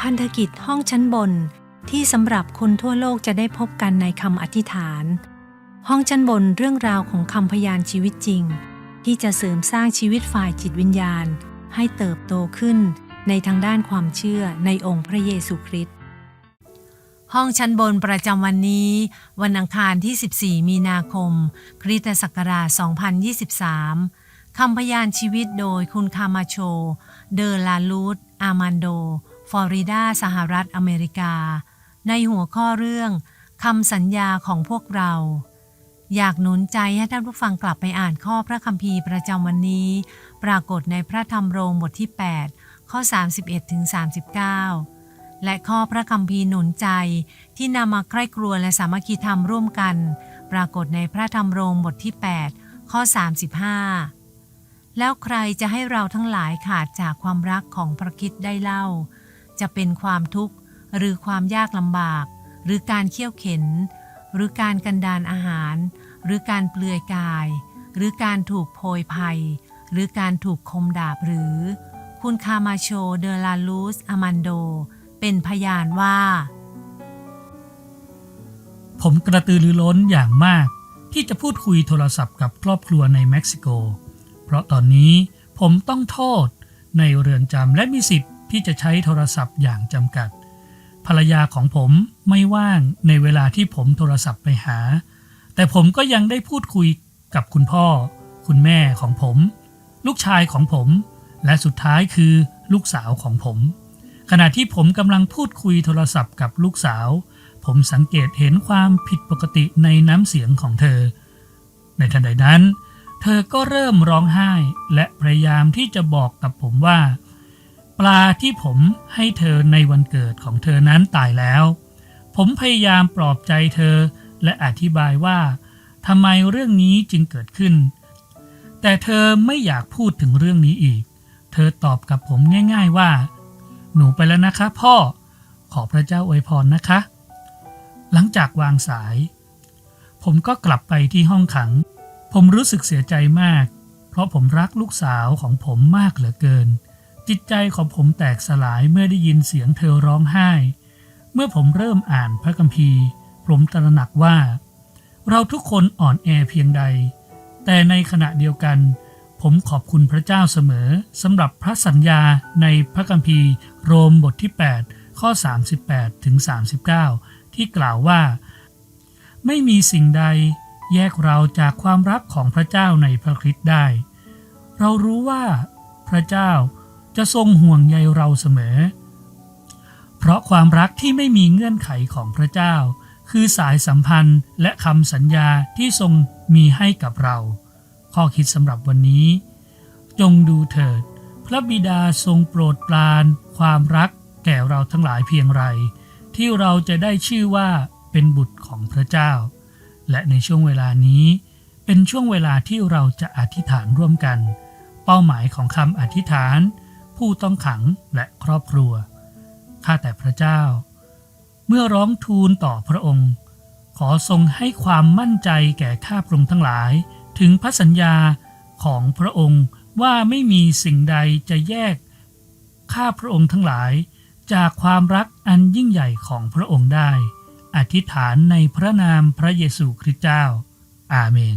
พันธกิจห้องชั้นบนที่สำหรับคนทั่วโลกจะได้พบกันในคำอธิษฐาน ห้องชั้นบนเรื่องราวของคำพยานชีวิตจริง ที่จะเสริมสร้างชีวิตฝ่ายจิตวิญญาณ ให้เติบโตขึ้นในทางด้านความเชื่อในองค์พระเยซูคริสต์ห้องชั้นบนประจำวันนี้ วันอังคารที่ 14 มีนาคม คริสตศักราช 2023 คำพยานชีวิตโดยคุณคามาโช เดอลาลูดอามันโด ฟลอริดาสหรัฐอเมริกา ในหัวข้อเรื่องคำสัญญาของพวกเรา อยากหนุนใจให้ท่านผู้ฟังกลับไปอ่านข้อพระคัมภีร์ประจำวันนี้ ปรากฏในพระธรรมโรงบทที่ 8 ข้อ 31ถึง39 และข้อพระคัมภีร์หนุนใจที่นำมาใคร่ครวและสามัคคีธรรมร่วมกัน ปรากฏในพระธรรมโรงบทที่ 8 ข้อ 35แล้วใครจะให้เราทั้งหลายขาดจากความรักของพระคิดได้เล่า จะเป็นความทุกข์หรือความยากลำบาก หรือการเคี่ยวเข็น หรือการกันดานอาหาร หรือการเปลือยกาย หรือการถูกโพยภัย หรือการถูกคมดาบหรือ คุณคามาโชเดลาลูสอามันโด เป็นพยานว่า ผมกระตือรือร้นอย่างมาก ที่จะพูดคุยโทรศัพท์กับครอบครัวในเม็กซิโก เพราะตอนนี้ผมต้องโทษในเรือนจำและมีสิทธิ์ ที่จะใช้โทรศัพท์อย่างจำกัด ภรรยาของผมไม่ว่างในเวลาที่ผมโทรศัพท์ไปหา แต่ผมก็ยังได้พูดคุยกับคุณพ่อ คุณแม่ของผม ลูกชายของผม และสุดท้ายคือลูกสาวของผม ขณะที่ผมกำลังพูดคุยโทรศัพท์กับลูกสาว ผมสังเกตเห็นความผิดปกติในน้ำเสียงของเธอ ในทันใดนั้น เธอก็เริ่มร้องไห้และพยายามที่จะบอกกับผมว่า ปลาที่ผมให้เธอในวันเกิดของเธอนั้นตายแล้ว ผมพยายามปลอบใจเธอและอธิบายว่าทำไมเรื่องนี้จึงเกิดขึ้น แต่เธอไม่อยากพูดถึงเรื่องนี้อีก เธอตอบกับผมง่าย ๆว่า หนูไปแล้วนะคะ พ่อ ขอพระเจ้าอวยพรนะคะ หลังจากวางสาย ผมก็กลับไปที่ห้องขัง ผมรู้สึกเสียใจมาก เพราะผมรักลูกสาวของผมมากเหลือเกิน จิตใจของผมแตกสลายเมื่อได้ยินเสียงเธอร้องไห้ เมื่อผมเริ่มอ่านพระคัมภีร์ ผมตระหนักว่า เราทุกคนอ่อนแอเพียงใด แต่ในขณะเดียวกัน ผมขอบคุณพระเจ้าเสมอสำหรับพระสัญญาในพระคัมภีร์ โรมบทที่ 8 ข้อ 38ถึง39 ที่กล่าวว่า ไม่มีสิ่งใดแยกเราจากความรักของพระเจ้าในพระคริสต์ได้ เรารู้ว่าพระเจ้า จะทรงห่วงใยเราเสมอ เพราะความรักที่ไม่มีเงื่อนไขของพระเจ้า คือสายสัมพันธ์และคำสัญญาที่ทรงมีให้กับเรา ข้อคิดสำหรับวันนี้ จงดูเถิด พระบิดาทรงโปรดปราน ความรักแก่เราทั้งหลายเพียงไร ที่เราจะได้ชื่อว่าเป็นบุตรของพระเจ้า และในช่วงเวลานี้ เป็นช่วงเวลาที่เราจะอธิษฐานร่วมกัน เป้าหมายของคำอธิษฐาน ผู้ต้องขังและครอบครัว ข้าแต่พระเจ้า เมื่อร้องทูลต่อพระองค์ ขอทรงให้ความมั่นใจแก่ข้าพระองค์ทั้งหลาย ถึงพระสัญญาของพระองค์ว่าไม่มีสิ่งใดจะแยกข้าพระองค์ทั้งหลาย จากความรักอันยิ่งใหญ่ของพระองค์ได้ อธิษฐานในพระนามพระเยซูคริสต์เจ้า อาเมน